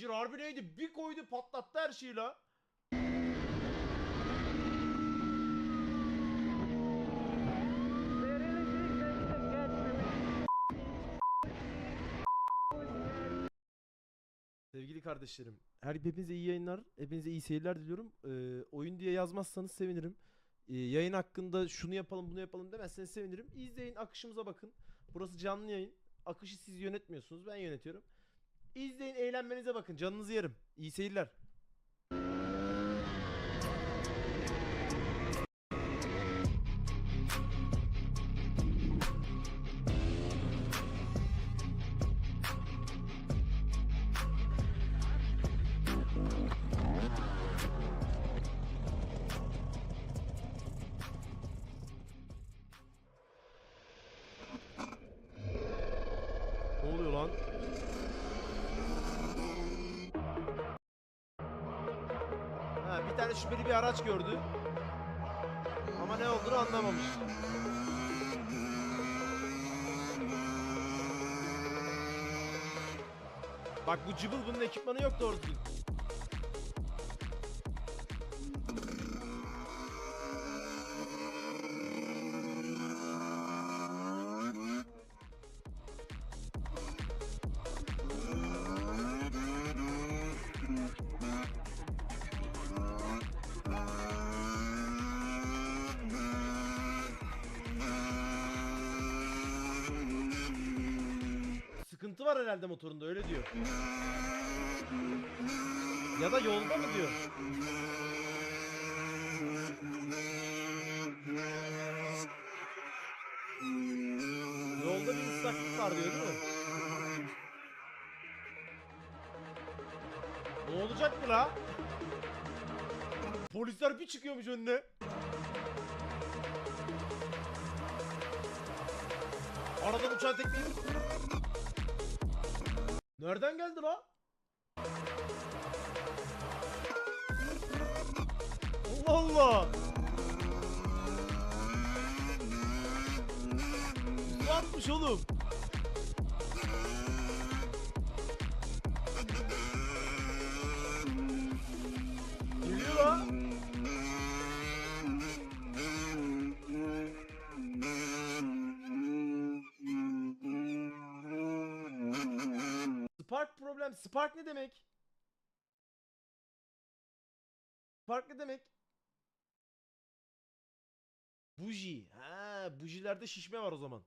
Zincir harbi neydi? Bir koydu patlattı her şeyi la. Sevgili kardeşlerim, her hepinize iyi yayınlar, hepinize iyi seyirler diliyorum. Ee, oyun diye yazmazsanız sevinirim. Ee, yayın hakkında şunu yapalım, bunu yapalım demezseniz sevinirim. İzleyin, akışımıza bakın. Burası canlı yayın. Akışı siz yönetmiyorsunuz, ben yönetiyorum. İzleyin, eğlenmenize bakın. Canınızı yerim. İyi seyirler. Ne oluyor lan? Tane şüpheli bir araç gördü. Ama ne olduğunu anlamamış. Bak bu cıbıl bunun ekipmanı yok doğru düzgün. Var herhalde motorunda öyle diyor. Ya da yolda mı diyor. Yolda bir ıslaklık var diyor değil mi? Ne olacak mı la? Polisler bir çıkıyormuş önüne. Aradan uçan tekneyi... Nereden geldi la? Allah Allah. Ne yapmış oğlum? Spark ne demek? Spark ne demek? Buji. Ha, bujilerde şişme var o zaman.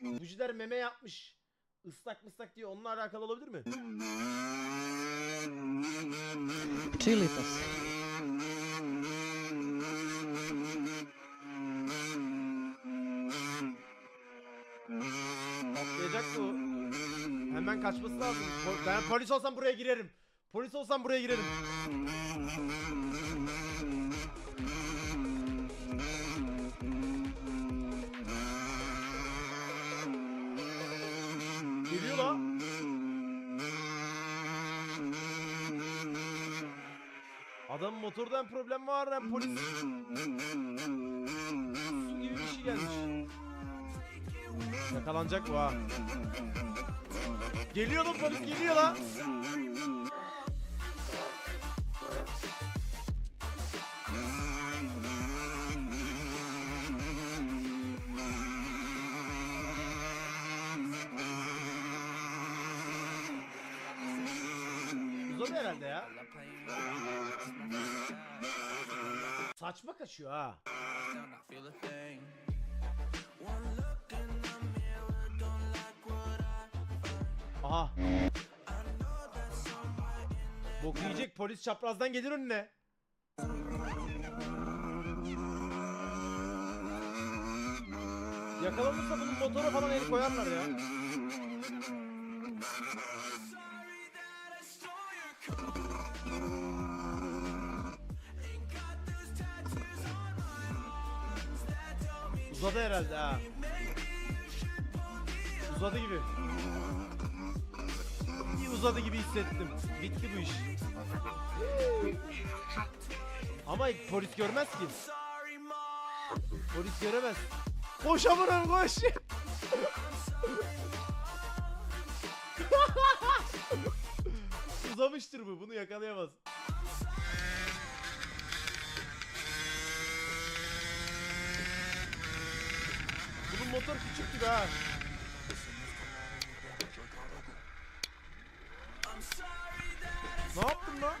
Bujiler meme yapmış. Islak mıslak diye onunla alakalı olabilir mi? Chilitos. Patlayacak bu. Hemen kaçması lazım. Po- Ben polis olsam buraya girerim. Polis olsam buraya girerim. Geliyor la. Adamın motordan problem var hem polis. Su gibi bir şey gelmiş. Yakalanacak bu ha. Geliyor lan polis geliyor lan. Uzadı herhalde ya. Saçma kaçıyor ha. Aha. Bok yiyecek polis çaprazdan gelir önüne. Yakalanırsa bunun motora falan el koyarlar ya. Uzadı herhalde ha. Uzadı gibi. Uzadı gibi hissettim. Bitti bu iş. Ama polis görmez ki. Polis göremez. Koş amınım koş. uzamıştır bu. Bunu yakalayamaz. Bunun motor küçük gibi ha. Yaptın lan?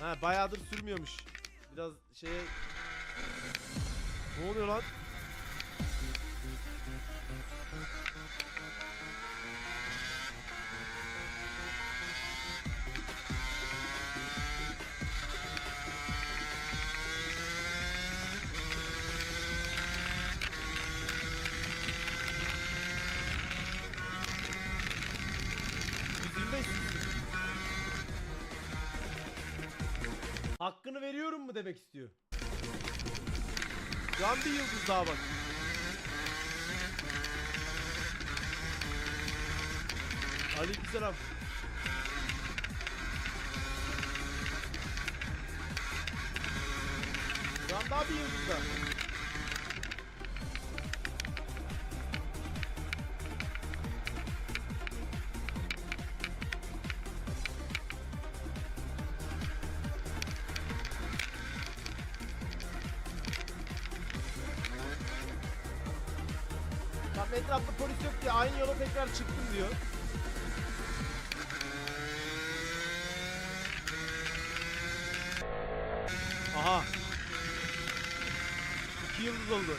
Ha bayağıdır sürmüyormuş. Biraz şeye... Ne oluyor lan? Hakkını veriyorum mu demek istiyor. Şu an bir yıldız daha bak. Aleykümselam. Şu an daha bir yıldız daha. Etrafta polis yok diye aynı yola tekrar çıktım diyor. Aha. İki yıldız oldu.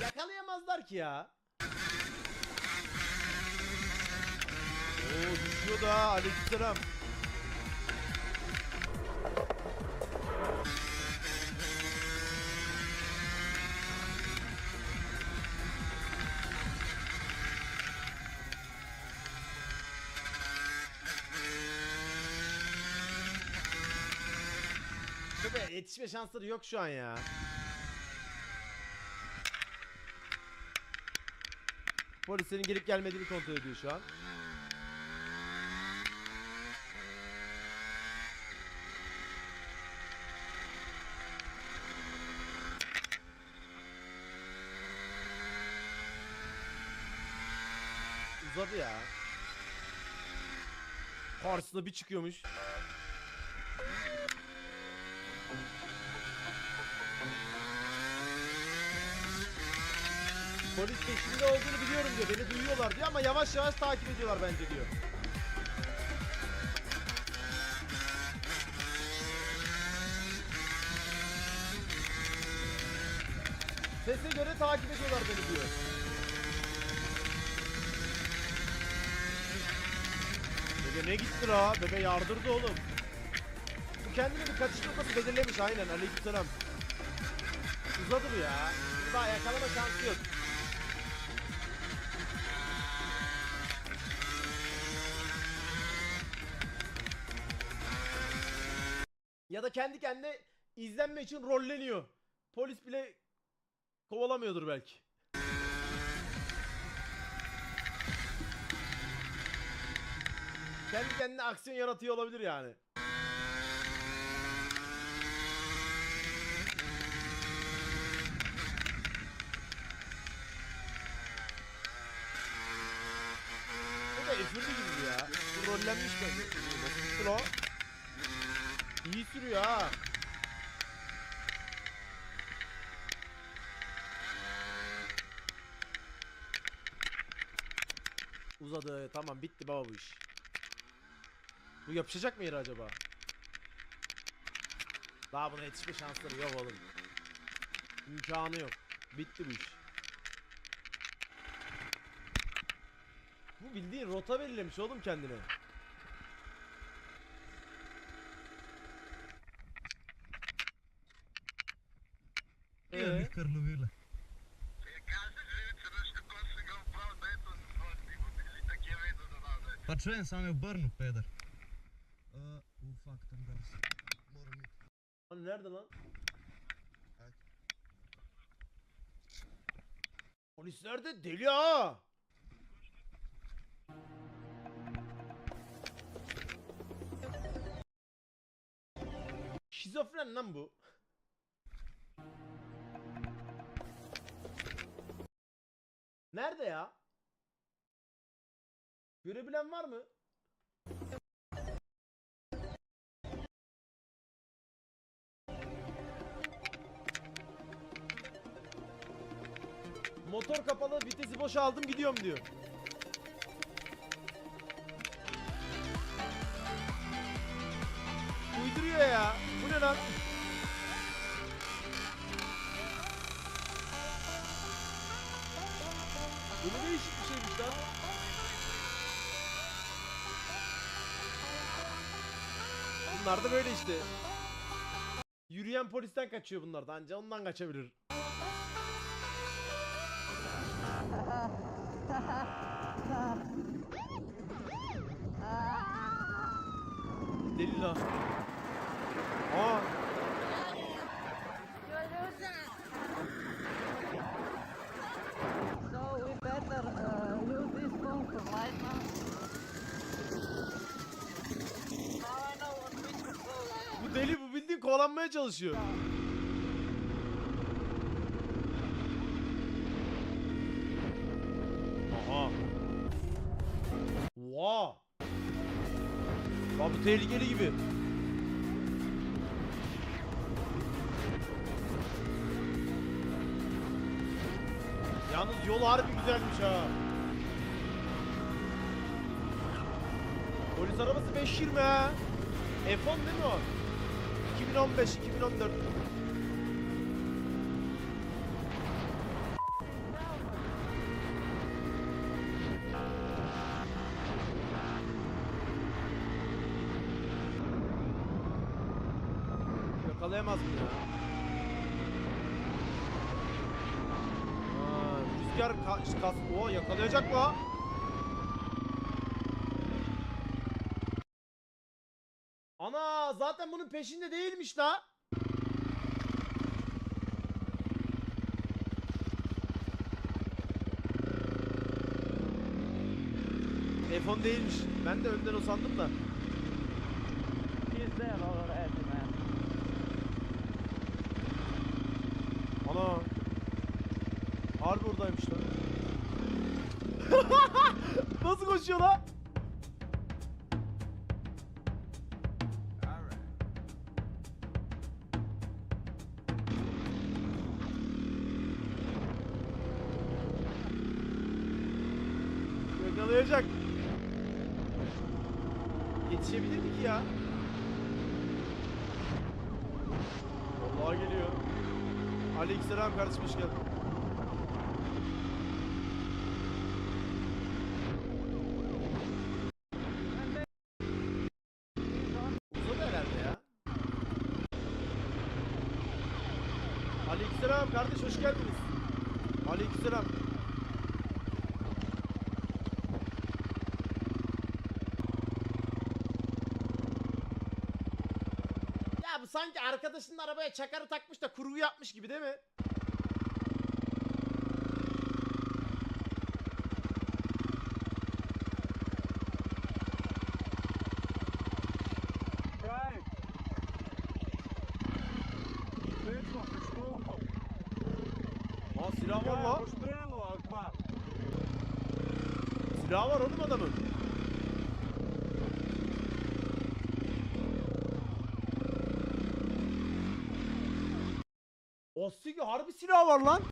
Yakalayamazlar ki ya. Oo düşüyor da aleykümselam. Tabii yetişme şansları yok şu an ya. Polislerin gelip gelmediğini kontrol ediyor şu an. Uzadı ya. Karşısına bir çıkıyormuş. Polis peşinde olduğunu biliyorum diyor. Beni duyuyorlar diyor ama yavaş yavaş takip ediyorlar bence diyor. Sese göre takip ediyorlar beni diyor. Bebe ne gitti la? Bebe yardırdı oğlum. Bu kendine bir kaçış noktası belirlemiş aynen aleykümselam. Uzadı bu ya. Daha yakalama şansı yok. Kendi kendine izlenme için rolleniyor. Polis bile kovalamıyordur belki. Kendi kendine aksiyon yaratıyor olabilir yani. Bu da efirli gibi bu ya. Bu rollenmiş bence. Nasıl gitti lan? İyi sürüyor ha. Uzadı. Tamam bitti baba bu iş. Bu yapışacak mı yere acaba? Daha buna yetişme şansları yok oğlum. İmkanı yok. Bitti bu iş. Bu bildiğin rota belirlemiş oğlum kendine. Pa čujem sam je u Brnu, peder. Uh, u fuck, tam Brnu. Moram iti. Lan nerede lan? Evet. Polis nerede? Deli ha! Şizofren lan bu. Nerede ya? Görebilen var mı? Motor kapalı, vitesi boşa aldım gidiyorum diyor. Uyduruyor ya. Bu ne lan? Bu ne değişik bir şeymiş lan. Bunlar da böyle işte. Yürüyen polisten kaçıyor bunlar da anca ondan kaçabilir. Deli lan. Kovalanmaya çalışıyor. Aha. Oha. Bak bu tehlikeli gibi. Yalnız yol harbi güzelmiş ha. Polis arabası 520 ha. F10 değil mi o? 2015, 2014. Yakalayamaz mı ya? Aa, rüzgar ka kas... Oo yakalayacak mı? Ana zaten bunun peşinde değilmiş la. F10 değilmiş. Ben de önden o sandım da. Ana. Harbi oradaymış lan. Nasıl koşuyor lan? Vallahi geliyor. Aleykümselam kardeşim hoş geldin. Uzadı herhalde ya. Aleykümselam kardeş hoş geldiniz. Aleykümselam. Ya bu sanki arkadaşının arabaya çakarı takmış da kurgu yapmış gibi değil mi? Aa silah var lan. Silah var oğlum adamın. O sigi harbi silah var lan.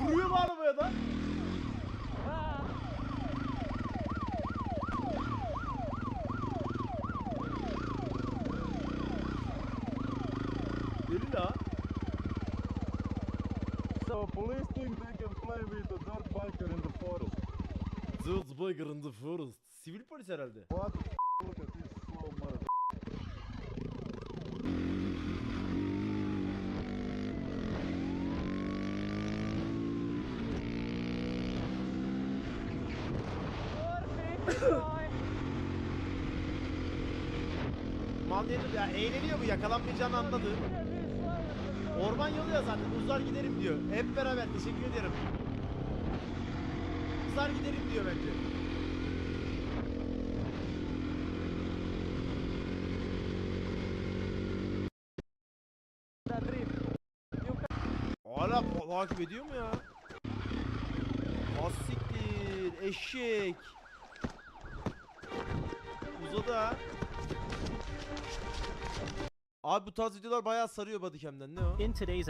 Vuruyor mu arabaya da? Deli la. So police think they can play with the dirt biker in the forest. Zılzbıgır in the forest. Sivil polis herhalde. What look at this slow mother. Mal yedir ya eğleniyor bu yakalanmayacağını anladı. Orman yolu ya zaten uzar giderim diyor. Hep beraber teşekkür ederim. Uzar giderim diyor bence. Takip ediyor mu ya? Asiktir, eşek. Uzadı ha. Abi bu tarz videolar bayağı sarıyor Bodycam'den ne o? In today's